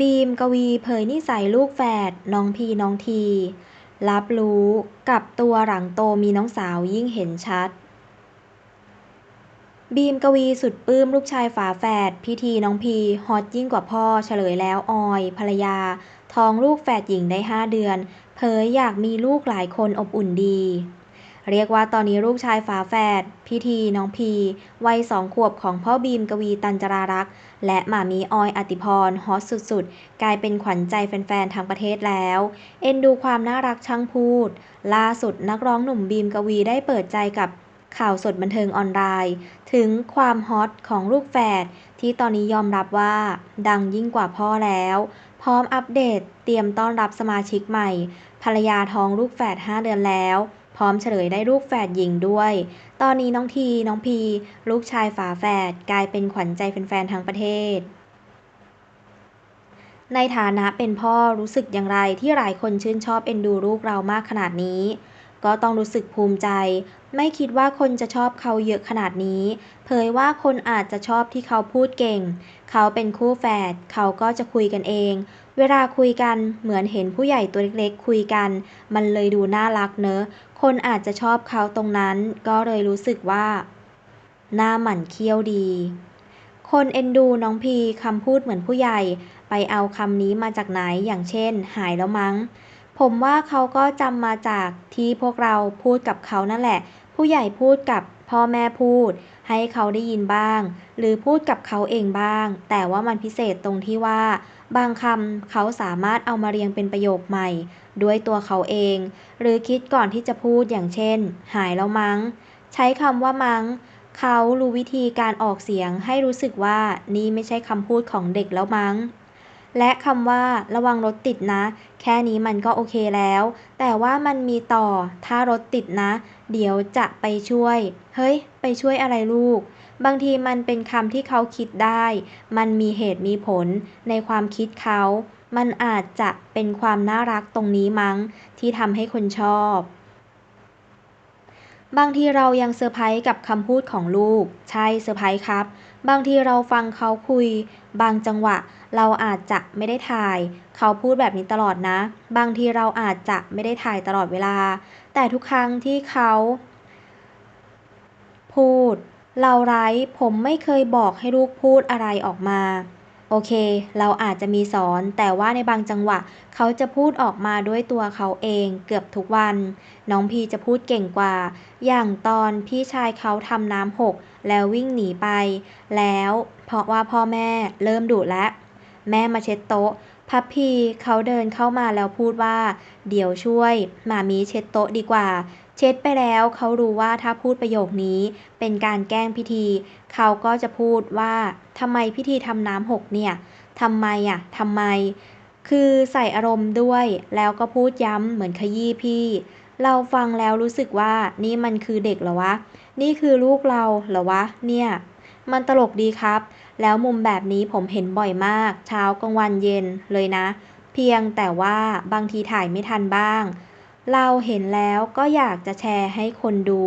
บีม กวี เผยนิสัยลูกแฝด น้องพี น้องที รับรู้ กับตัวหลังโตมีน้องสาวยิ่งเห็นชัด บีม กวี สุดปลื้มลูกชายฝาแฝด พิธี น้องพี ฮอตยิ่งกว่าพ่อ เฉลยแล้วออย ภรรยา ท้องลูกแฝดหญิงได้ห้าเดือน เผยอยากมีลูกหลายคนอบอุ่นดี เรียกว่าตอนนี้ลูกชายฝาแฝดพิธีน้องพีวัยสองขวบของพ่อบีมกวีตันจรารักษ์ และหมามีออยอติพรฮอตสุดๆ กลายเป็นขวัญใจแฟนๆทั้งประเทศแล้ว เอ็นดูความน่ารักช่างพูด ล่าสุดนักร้องหนุ่มบีมกวีได้เปิดใจกับข่าวสดบันเทิงออนไลน์ ถึงความฮอตของลูกแฝดที่ตอนนี้ยอมรับว่า ดังยิ่งกว่าพ่อแล้ว พร้อมอัปเดตเตรียมต้อนรับสมาชิกใหม่ ภรรยาท้องลูกแฝด5เดือนแล้ว พร้อมเฉลยได้ลูกแฝดหญิงด้วย ตอนนี้น้องทีน้องพี ลูกชายฝาแฝดกลายเป็นขวัญใจแฟนๆทั้งประเทศ ในฐานะเป็นพ่อรู้สึกอย่างไรที่หลายคนชื่นชอบเอ็นดูลูกเรามากขนาดนี้ ก็ต้องรู้สึกภูมิใจ ไม่คิดว่าคนจะชอบเขาเยอะขนาดนี้ เผยว่าคนอาจจะชอบที่เขาพูดเก่ง เขาเป็นคู่แฝด เขาก็จะคุยกันเอง เวลาคุยกันเหมือนเห็นผู้ใหญ่ตัวเล็กๆคุยกัน มันเลยดูน่ารักเนอะ คนอาจจะชอบเขาตรงนั้น ก็เลยรู้สึกว่า หน้าหมั่นเคี้ยวดี คนเอ็นดูน้องพีคำพูดเหมือนผู้ใหญ่ ไปเอาคำนี้มาจากไหนอย่างเช่น หายแล้วมั้ง ผมว่าเขาก็จำมาจากที่พวกเราพูดกับเขานั่นแหละ ผู้ใหญ่พูดกับพ่อแม่พูด ให้เขาได้ยินบ้าง หรือพูดกับเขาเองบ้าง แต่ว่ามันพิเศษตรงที่ว่า บางคำเขาสามารถเอามาเรียงเป็นประโยคใหม่ ด้วยตัวเขาเอง หรือคิดก่อนที่จะพูดอย่างเช่น หายแล้วมั้ง ใช้คำว่ามั้ง เขารู้วิธีการออกเสียงให้รู้สึกว่านี่ไม่ใช่คำพูดของเด็กแล้วมั้ง และคำว่า ระวังรถติดนะ แค่นี้มันก็โอเคแล้ว แต่ว่ามันมีต่อ ถ้ารถติดนะ เดี๋ยวจะไปช่วย เฮ้ย ไปช่วยอะไรลูก บางทีมันเป็นคำที่เขาคิดได้ มันมีเหตุมีผลในความคิดเขา มันอาจจะเป็นความน่ารักตรงนี้มั้ง ที่ทำให้คนชอบ บางทีเรายังเซอร์ไพรส์กับคำพูดของลูก ใช่เซอร์ไพรส์ครับ บางทีเราฟังเขาคุย บางจังหวะ เราอาจจะไม่ได้ถ่าย เขาพูดแบบนี้ตลอดนะ บางทีเราอาจจะไม่ได้ถ่ายตลอดเวลา แต่ทุกครั้งที่เขา พูด เราไร้ผมไม่เคยบอกให้ลูกพูดอะไรออกมา โอเค เราอาจจะมีสอน แต่ว่าในบางจังหวะ เขาจะพูดออกมาด้วยตัวเขาเองเกือบทุกวัน น้องพีจะพูดเก่งกว่า อย่างตอนพี่ชายเขาทำน้ำหก แล้ววิ่งหนีไป แล้วเพราะว่าพ่อแม่เริ่มดุแล้วแม่มาเช็ดโต๊ะ พับพีเขาเดินเข้ามาแล้วพูดว่า เดี๋ยวช่วยหมามีเช็ดโต๊ะดีกว่า เช็ดไปแล้วเขารู้ว่าถ้าพูดประโยคนี้เป็นการแกล้งพิธี เขาก็จะพูดว่าทำไมพิธีทำน้ำหกเนี่ยทำไมอะทำไม คือใส่อารมณ์ด้วย แล้วก็พูดย้ำเหมือนขยี้พี่ เราฟังแล้วรู้สึกว่านี่มันคือเด็กเหรอวะ นี่คือลูกเราเหรอวะ เนี่ย มันตลกดีครับ แล้วมุมแบบนี้ผมเห็นบ่อยมาก เช้ากลางวันเย็นเลยนะ เพียงแต่ว่าบางทีถ่ายไม่ทันบ้าง เราเห็นแล้วก็อยากจะแชร์ให้คนดู